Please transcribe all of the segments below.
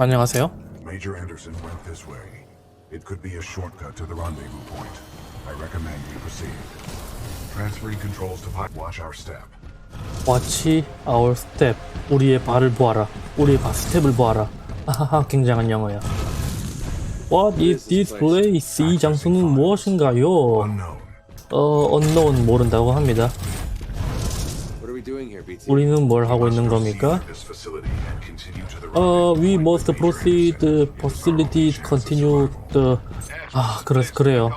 안녕하세요. Major Anderson went this way. It could be a shortcut to the rendezvous point. I recommend you proceed. Transferring controls to pilot. Watch our step. Watch our step. 우리의 발을 보아라. 우리의 발 스텝을 보아라. 하하하 굉장한 영어야. What is this place? 이 장소는 무엇인가요? Unknown. 어, unknown 모른다고 합니다. 우리는 뭘 하고 있는 겁니까? 어, we must proceed facility continue the 아, 그래 그래요.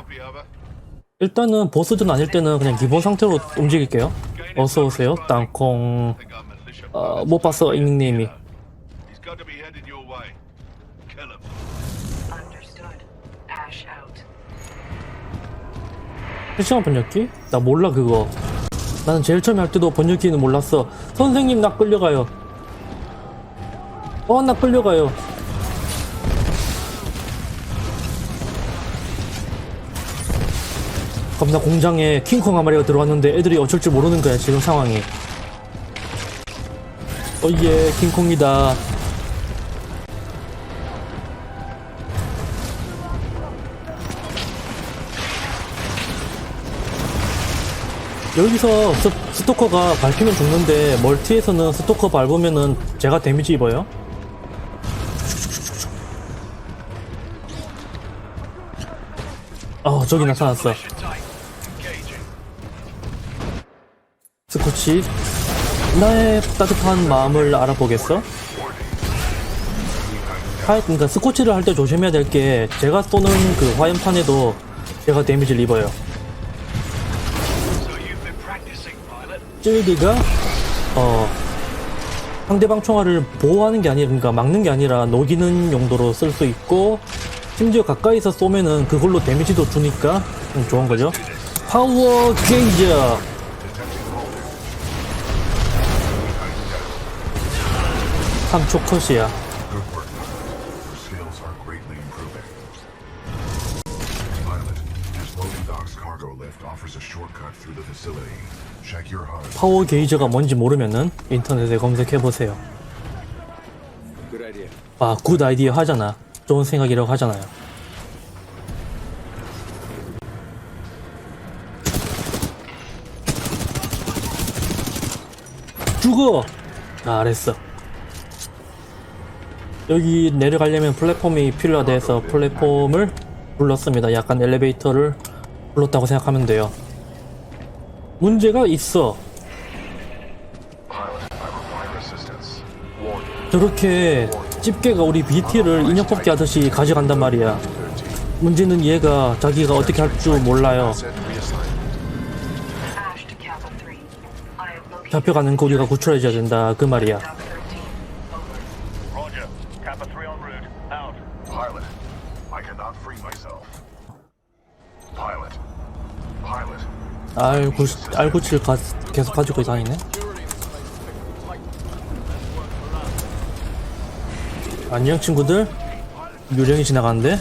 일단은 보스전 아닐 때는 그냥 기본 상태로 움직일게요. 어서 오세요. 땅콩. 어, 못 봤어 이 닉네임이. He's got to be headed your way. Kill him. Understood. Ash out. 실시간 번역기? 나 몰라 그거. 나는 제일 처음에 할 때도 번역기는 몰랐어. 선생님 나 끌려가요. 어, 나 끌려가요. 겁나 공장에 킹콩 한 마리가 들어왔는데 애들이 어쩔 줄 모르는 거야 지금 상황이. 어예 킹콩이다. 여기서 스, 스토커가 밟히면 죽는데 멀티에서는 스토커 밟으면은 제가 데미지 입어요. 어 저기 나타났어. 스코치 나의 따뜻한 마음을 알아보겠어? 하, 그러니까 스코치를 할 때 조심해야 될 게 제가 쏘는 그 화염판에도 제가 데미지를 입어요. 찔기가 어 상대방 총알을 보호하는 게 아니라 그러니까 막는 게 아니라 녹이는 용도로 쓸 수 있고 심지어 가까이서 쏘면은 그걸로 데미지도 주니까 음, 좋은 거죠. 파워 게이지 3초 컷이야. 파워 게이저가 뭔지 모르면은 인터넷에 검색해 보세요. Good idea. 아, 굿 아이디어 하잖아. 좋은 생각이라고 하잖아요. 죽어! 잘했어. 여기 내려가려면 플랫폼이 필요하대서 플랫폼을 불렀습니다. 약간 엘리베이터를 불렀다고 생각하면 돼요. 문제가 있어. 저렇게 집게가 우리 BT를 인형 뽑기 하듯이 가져간단 말이야. 문제는 얘가 자기가 어떻게 할 줄 몰라요. Asset reassignment. Ash to Kappa 3. I have located 잡혀가는 거 우리가 구출해줘야 된다. 그 말이야. Dock 13. Over. Roger. Kappa 3 en route. Out. Pilot, I cannot free myself. Pilot. Pilot. R9, R97 가, 계속 가지고 다니네. 안녕 친구들. 유령이 지나가는데.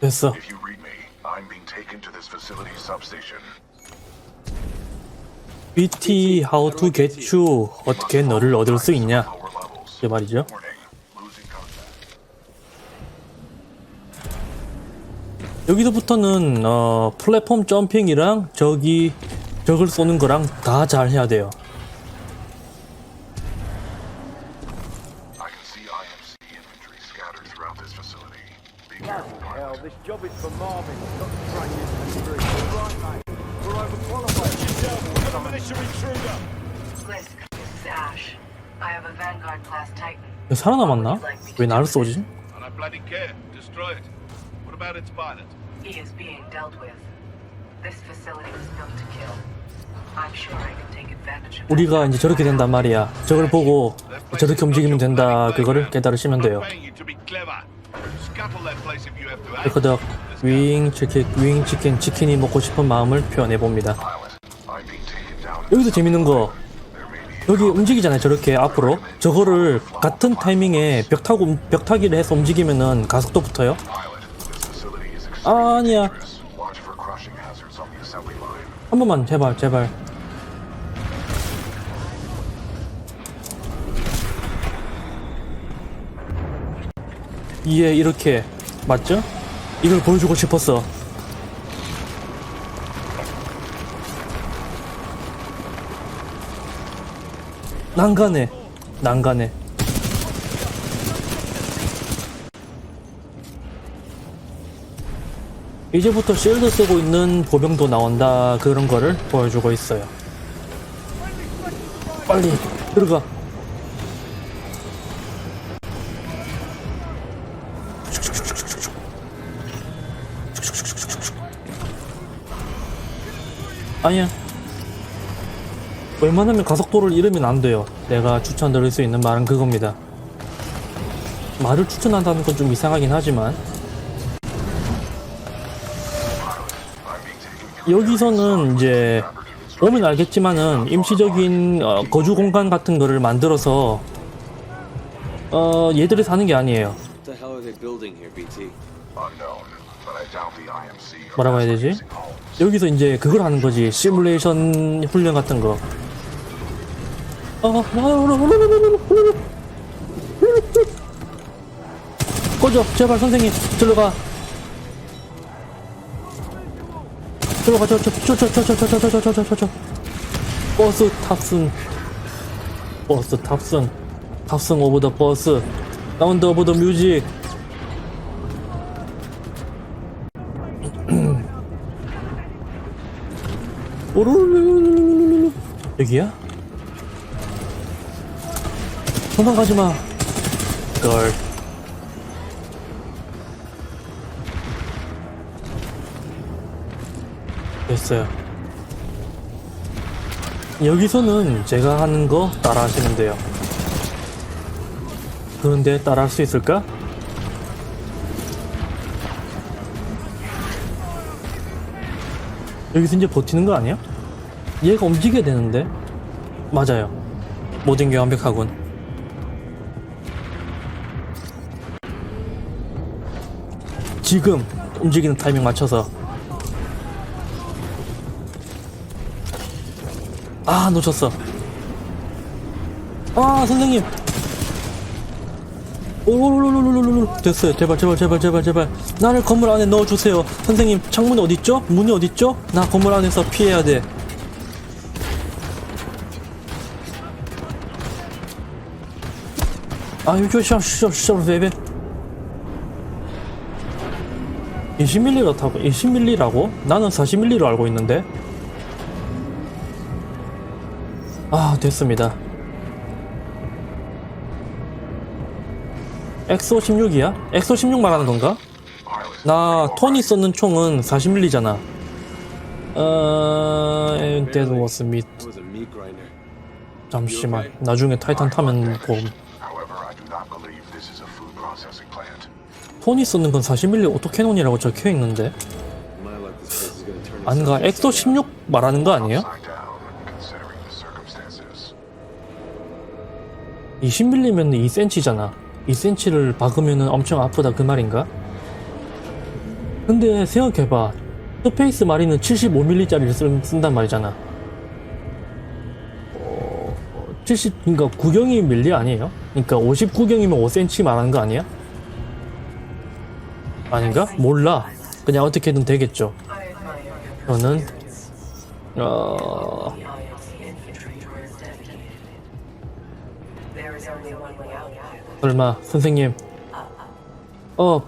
됐어. BT how to get you 어떻게 너를 얻을 수 있냐. 이 말이죠. 여기서부터는 어, 플랫폼 점핑이랑 저기 적을 쏘는 거랑 다 잘 해야 돼요. 살아남았나? 왜 나를 쏘지? About its pilot? He is being dealt with. This facility was built to kill. I'm sure I can take advantage of that. 우리가 이제 저렇게 된단 말이야. 저걸 보고 저렇게 움직이면 된다. 그거를 깨달으시면 돼요. Paying you to be clever. Scuttle that place if you have to act. 그덕 윙 치킨 윙 치킨 치킨이 먹고 싶은 마음을 표현해 봅니다. 여기서 재밌는 거 여기 움직이잖아요. 저렇게 앞으로 저거를 같은 타이밍에 벽 타고 벽 타기를 해서 움직이면은 가속도 붙어요. 아니야. 한 번만 제발 제발. 이에 이렇게 맞죠? 이걸 보여주고 싶었어. 난간에 난간에 이제부터 실드 쓰고 있는 보병도 나온다 그런 거를 보여주고 있어요. 빨리 들어가. 아니야. 웬만하면 가속도를 잃으면 안 돼요. 내가 추천드릴 수 있는 말은 그겁니다. 말을 추천한다는 건 좀 이상하긴 하지만 여기서는 이제 보면 알겠지만은 임시적인 어, 거주 공간 같은 거를 만들어서 어 얘들이 사는 게 아니에요. 뭐라고 해야 되지? 여기서 이제 그걸 하는 거지 시뮬레이션 훈련 같은 거. 어, 꺼져 제발 선생님 들어가 들어가 저저저 저 저 저 저 저 저 저 저 버스 탑승 버스 탑승 탑승 오브 더 버스 사운드 오브 더 뮤직 오르르르르르르르 여기야? 도망가지마 걸 됐어요. 여기서는 제가 하는 거 따라 하시면 돼요. 그런데 따라 할 수 있을까? 여기서 이제 버티는 거 아니야? 얘가 움직여야 되는데. 맞아요. 모든 게 완벽하군. 지금 움직이는 타이밍 맞춰서 아 놓쳤어 아 선생님 오로로로로로로 됐어요 제발 제발 제발 제발 제발 나를 건물 안에 넣어주세요 선생님 창문이 어딨죠? 문이 어딨죠? 나 건물 안에서 피해야 돼 아, 이거 샤, 샤, 샤, 베베. 20mm 타고 20mm라고? 나는 40mm로 알고 있는데. 아, 됐습니다. 엑소 16이야? 엑소 16 말하는 건가? 나 토니 썼는 총은 40mm잖아. 어, meat grinder. 잠시만. 나중에 타이탄 타면 봄. 토니 쓰는 건 40mm 오토캐논이라고 적혀 있는데 My luck, this place is gonna turn 아닌가 엑소 16 말하는 거 아니에요? 20mm면 2cm잖아 2cm를 박으면 엄청 아프다 그 말인가? 근데 생각해봐 스페이스 마리는 75mm짜리를 쓴단 말이잖아 어, 70, 그니까 구경이 밀리 아니에요? 그니까 59경이면 5cm 말하는 거 아니야? 아닌가? 몰라 그냥 어떻게든 되겠죠 저는 어... 설마 선생님 어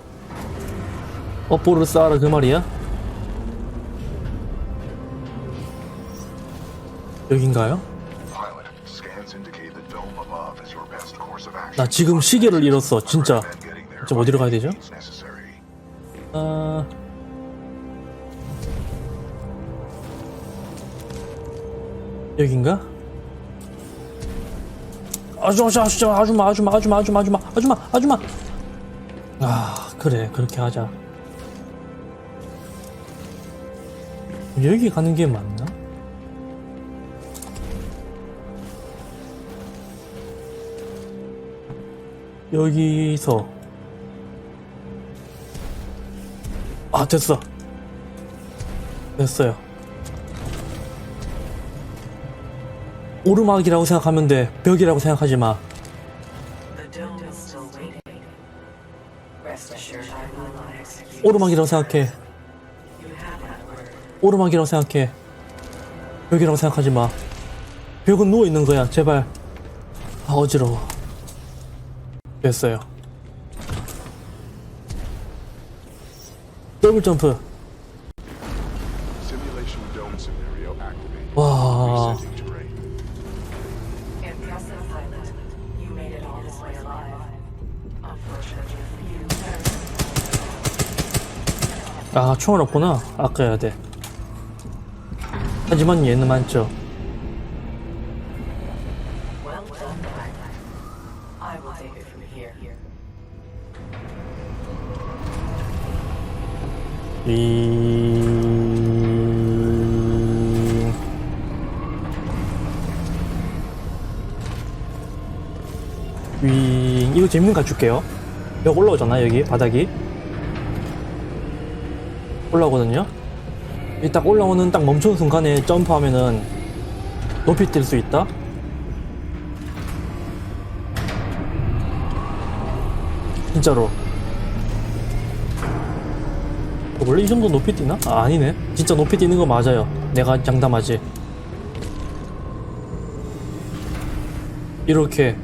업보를 쌓아라 그 말이야? 여긴가요? 나 지금 시계를 잃었어 진짜 저 어디로 가야 되죠? 아... 여긴가? 아주마 아주마 아주마 아주마 아주마 아주마 아주마 아주마 아주마. 아 그래 그렇게 하자. 여기 가는 게 맞나? 여기서. 아 됐어. 됐어요 오르막이라고 생각하면 돼. 벽이라고 생각하지 마. 오르막이라고 생각해. 오르막이라고 생각해. 벽이라고 생각하지 마. 벽은 누워 있는 거야. 제발. 아 어지러워. 됐어요. 더블 점프 아, 총알 없구나. 아껴야 돼. 하지만 얘는 많죠. Well 재밌는 거 줄게요. 여기 올라오잖아, 여기, 바닥이. 올라오거든요. 이 딱 올라오는 딱 멈추는 순간에 점프하면은 높이 뛸 수 있다. 진짜로. 어, 원래 이 정도 높이 뛰나? 아, 아니네. 진짜 높이 뛰는 거 맞아요. 내가 장담하지. 이렇게.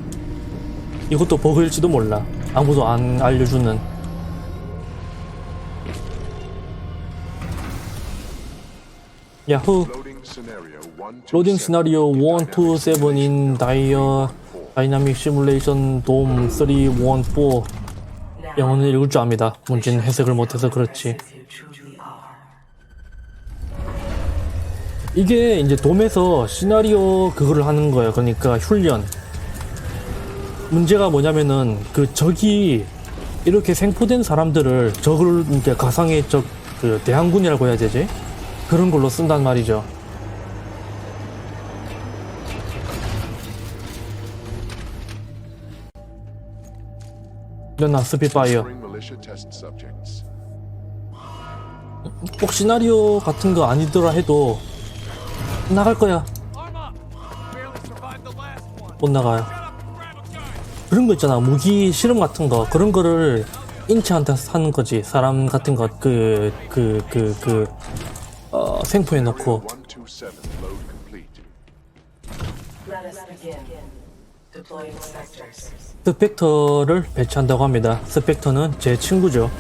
이것도 버그일지도 몰라. 아무도 안 알려주는. 야후. Loading scenario 1 로딩 시나리오 1, 2, 7 in 다이어 다이나믹 시뮬레이션 돔 3, 1, 4 영어는 읽을 줄 압니다. 문제는 해석을 못해서 그렇지. 이게 이제 돔에서 시나리오 그거를 하는 거예요. 그러니까 훈련. 문제가 뭐냐면은 그 적이 이렇게 생포된 사람들을 적을 이제 가상의 적 그 대항군이라고 해야 되지? 그런 걸로 쓴단 말이죠. 일어나 스피파이어. 꼭 시나리오 같은 거 아니더라 해도 나갈 거야. 못 나가요. 그런 거 있잖아. 무기 실험 같은 거. 그런 거를 인체한테 하는 거지. 사람 같은 거. 그, 그, 그, 그, 어, 생포해 놓고. 127 load complete. Let us begin. Deploying sectors. 스펙터를 배치한다고 합니다. 스펙터는 제 친구죠.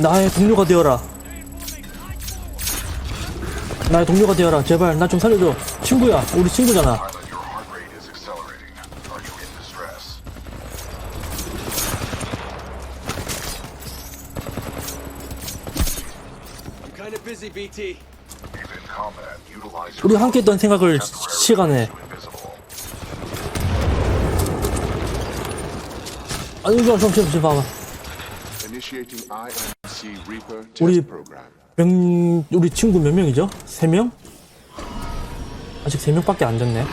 나의 동료가 되어라. 나의 동료가 되어라. 제발 나 좀 살려줘. 친구야. 우리 친구잖아. 우리 함께 했던 생각을 시간에 invisible. 아니 이거 좀, 좀, 좀 봐봐. 우리-. 명, 우리 친구 몇 명이죠? 세 명? 아직 세 명밖에 안 됐네.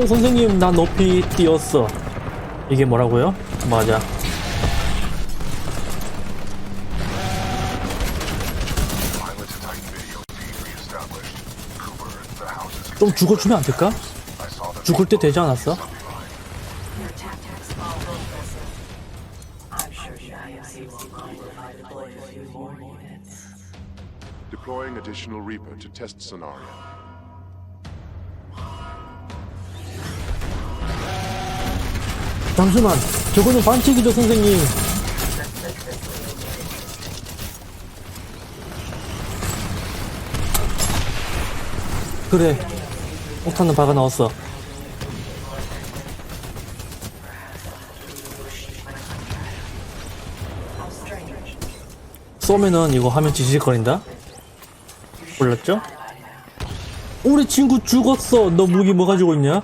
오, 선생님, 나 높이 뛰었어. 이게 뭐라고요? 맞아. 좀 죽어주면 안 될까? 죽을 때 되지 않았어? 잠시만, 저거는 반칙이죠, 선생님. 그래, 폭탄은 박아 넣었어. 쏘면은 이거 화면 지지직거린다? 몰랐죠? 우리 친구 죽었어. 너 무기 뭐 가지고 있냐?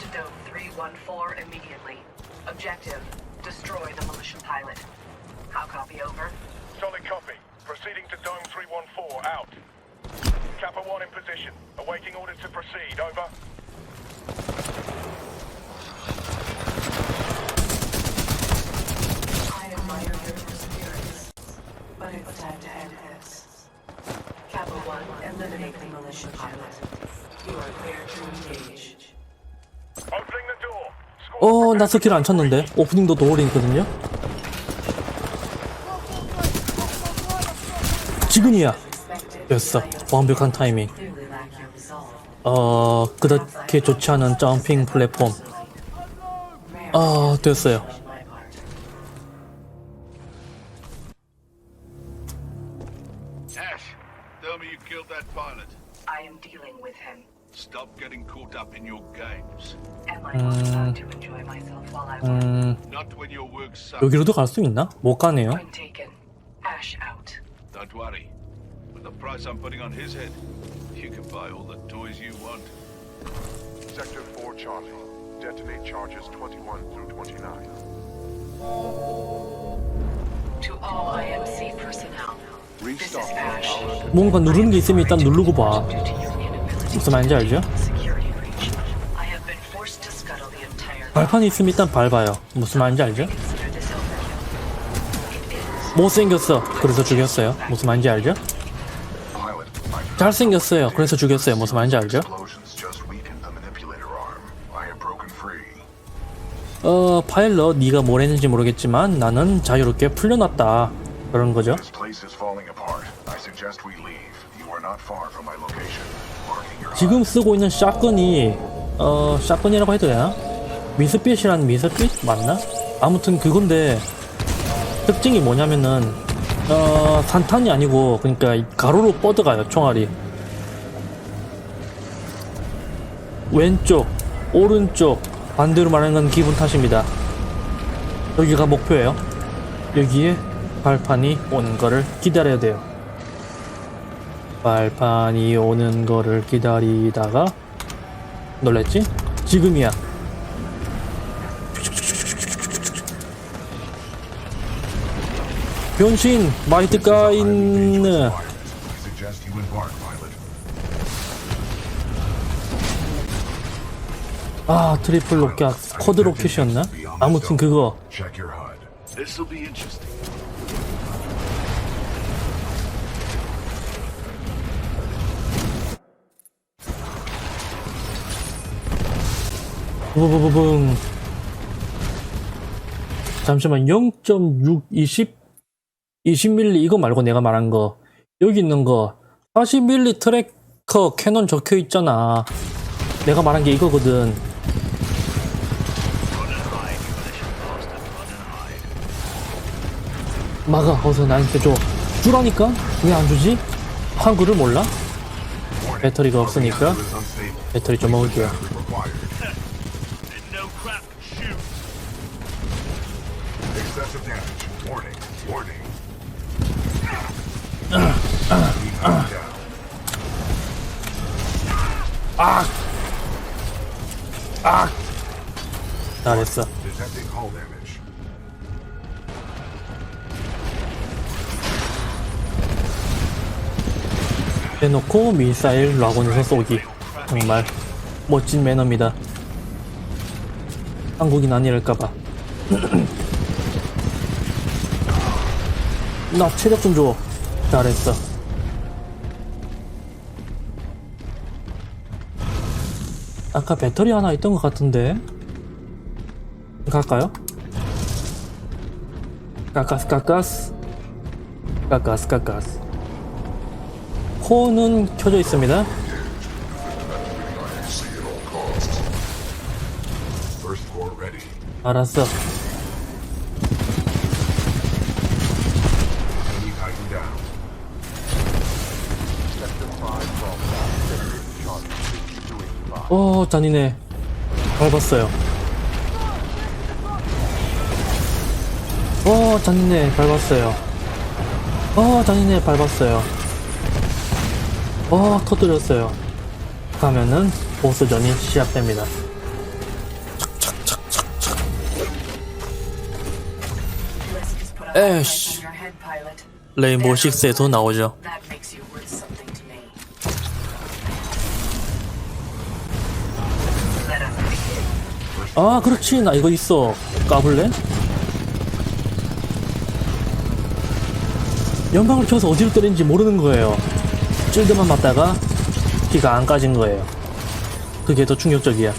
Eliminate the militia pilot. You are clear to engage. Opening the door. 어, 나 스킬 안 쳤는데. 오프닝도 도어링거든요. 지금이야. 됐어. 완벽한 타이밍. Clearly lack your resolve. 어, 그렇게 좋지 않은 점핑 플랫폼. 아, 됐어요. 여기로도 갈 수 있나? 못 가네요. Don't worry. With the price I'm putting on his head, you can buy all the toys you want. Sector 4 Charlie. Detonate charges 21 through 29. To all IMC personnel. This is Ash. 뭔가 누르는 게 있으면 일단 누르고 봐. Due to your inability 무슨 말인지 알죠? security breach, I have been forced to scuttle the entire 발판이 있으면 일단 밟아요. 무슨 말인지 알죠? 못생겼어. 그래서 죽였어요. 무슨 말인지 알죠? 잘생겼어요. 그래서 죽였어요. 무슨 말인지 알죠? 어, 파일럿 네가 뭘 했는지 모르겠지만 나는 자유롭게 풀려났다. 그런 거죠. 지금 쓰고 있는 샷건이 어, 샷건이라고 해도 되나? 미스핏이란 미스핏 맞나? 아무튼 그건데 특징이 뭐냐면은 어, 산탄이 아니고 그러니까 이 가로로 뻗어가요 총알이. 왼쪽 오른쪽 반대로 말하는 건 기분 탓입니다. 여기가 목표예요. 여기에 발판이 오는 거를 기다려야 돼요. 발판이 오는 거를 기다리다가 놀랬지? 지금이야 변신 마이트가 있는. 아 트리플 로켓 쿼드 로켓이었나? 아무튼 그거. 부부부붕 잠시만 0.6 20 20mm 이거 말고 내가 말한 거 여기 있는 거 40mm 트래커 캐논 적혀 있잖아 내가 말한 게 이거거든 막아 어서 나한테 줘 주라니까 왜 안 주지? 한글을 몰라? 배터리가 없으니까. 배터리 좀 먹을게요 Going down. 잘했어. 대놓고 미사일 라곤에서 쏘기 정말 멋진 매너입니다 한국인 아니랄까봐 나 체력 좀 줘 잘했어 아까 배터리 하나 있던 것 같은데 갈까요? 까까스 까까스 까까스 까까스 코는 켜져 있습니다. 알았어. 어, 잔인해. 밟았어요. 어, 잔인해. 밟았어요. 어, 잔인해. 밟았어요. 어, 터뜨렸어요. 가면은 보스전이 시작됩니다. Pilot. 레인보우 6에도 나오죠. 아, 그렇지. 나 이거 있어. 까불래? 연방을 켜서 어디로 때리는지 모르는 거예요. 찔드만 맞다가 피가 안 까진 거예요. 그게 더 충격적이야.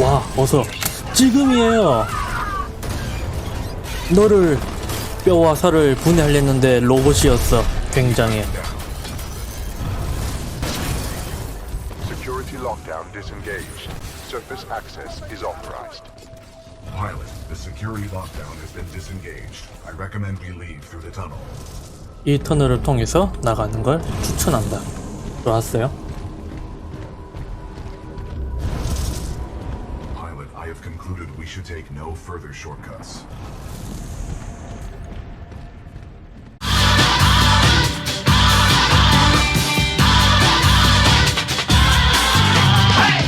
와, 어서. 지금이에요. 너를 뼈와 살을 분해하려는데 로봇이었어. 굉장해. Security lockdown disengaged. Surface access is authorized. Pilot, the security lockdown has been disengaged. I recommend we leave through the tunnel. 이 터널을 통해서 나가는 걸 추천한다. 좋았어요. Pilot, I have concluded we should take no further shortcuts.